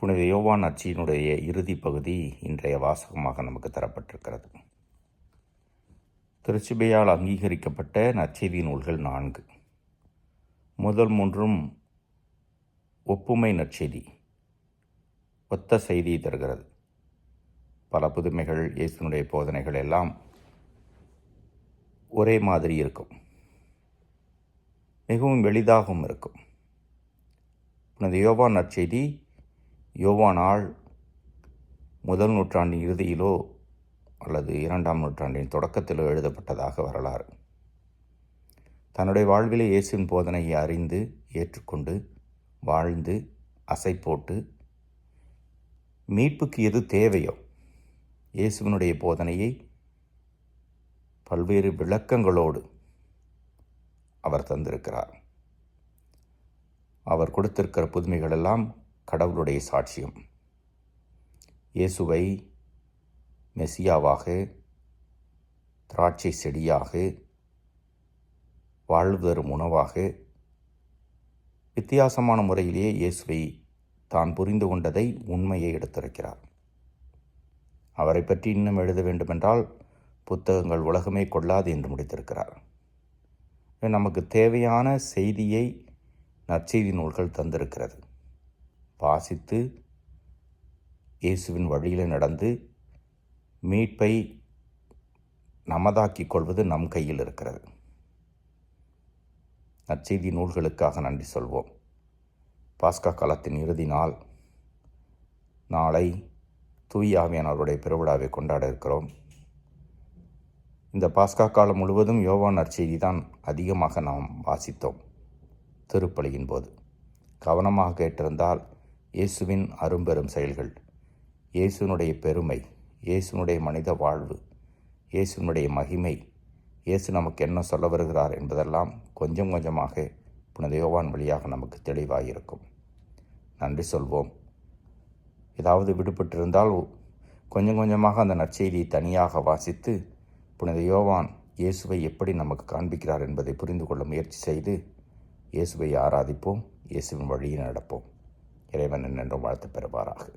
புனித யோவான் அச்சியினுடைய இறுதி பகுதி இன்றைய வாசகமாக நமக்கு தரப்பட்டிருக்கிறது. திருச்சிபையால் அங்கீகரிக்கப்பட்ட நற்செய்தி நூல்கள் நான்கு. முதல் மூன்றும் ஒப்புமை நற்செய்தி ஒத்த செய்தியை தருகிறது. பல புதுமைகள் இயேசுனுடைய போதனைகள் எல்லாம் ஒரே மாதிரி இருக்கும். மிகவும் எளிதாகவும் இருக்கும். புனித யோவான் நற்செய்தி யோவானால் முதல் நூற்றாண்டின் இறுதியிலோ அல்லது இரண்டாம் நூற்றாண்டின் தொடக்கத்திலோ எழுதப்பட்டதாக வரலாறு. தன்னுடைய வாழ்விலே இயேசுவின் போதனையை அறிந்து ஏற்றுக்கொண்டு வாழ்ந்து அசை போட்டு மீட்புக்கு எது தேவையோ இயேசுவினுடைய போதனையை பல்வேறு விளக்கங்களோடு அவர் தந்திருக்கிறார். அவர் கொடுத்திருக்கிற புதுமைகளெல்லாம் கடவுளுடைய சாட்சியம். இயேசுவை மெசியாவாக திராட்சை செடியாக வாழ்வு தரும் உணவாக வித்தியாசமான முறையிலேயே இயேசுவை தான் புரிந்து கொண்டதை உண்மையை எடுத்திருக்கிறார். அவரை பற்றி இன்னும் எழுத வேண்டுமென்றால் புத்தகங்கள் உலகமே கொள்ளாது என்று முடித்திருக்கிறார். நமக்கு தேவையான செய்தியை நற்செய்தி நூல்கள் தந்திருக்கிறது. வாசித்து இயேசுவின் வழியில் நடந்து மீட்பை நமதாக்கிக் கொள்வது நம் கையில் இருக்கிறது. நற்செய்தி நூல்களுக்காக நன்றி சொல்வோம். பாஸ்கா காலத்தின் இறுதி நாள் நாளை தூயாவியானவருடைய பெருவிழாவை கொண்டாட இருக்கிறோம். இந்த பாஸ்கா காலம் முழுவதும் யோவான் நற்செய்தி தான் அதிகமாக நாம் வாசித்தோம் திருப்பலியின் போது. கவனமாக கேட்டிருந்தால் இயேசுவின் அரும்பெரும் செயல்கள். இயேசுனுடைய பெருமை இயேசுனுடைய மனித வாழ்வு இயேசுனுடைய மகிமை இயேசு நமக்கு என்ன சொல்ல வருகிறார் என்பதெல்லாம் கொஞ்சம் கொஞ்சமாக புனித யோவான் வழியாக நமக்கு தெளிவாக நன்றி சொல்வோம். ஏதாவது விடுபட்டிருந்தால் கொஞ்சம் கொஞ்சமாக அந்த நற்செய்தியை தனியாக வாசித்து புனித யோவான் இயேசுவை எப்படி நமக்கு காண்பிக்கிறார் என்பதை புரிந்து கொள்ள முயற்சி செய்து இயேசுவை ஆராதிப்போம் இயேசுவின் வழியில் நடப்போம். இறைவன் என்றென்றும் வாழ்த்து பெறுவாராக.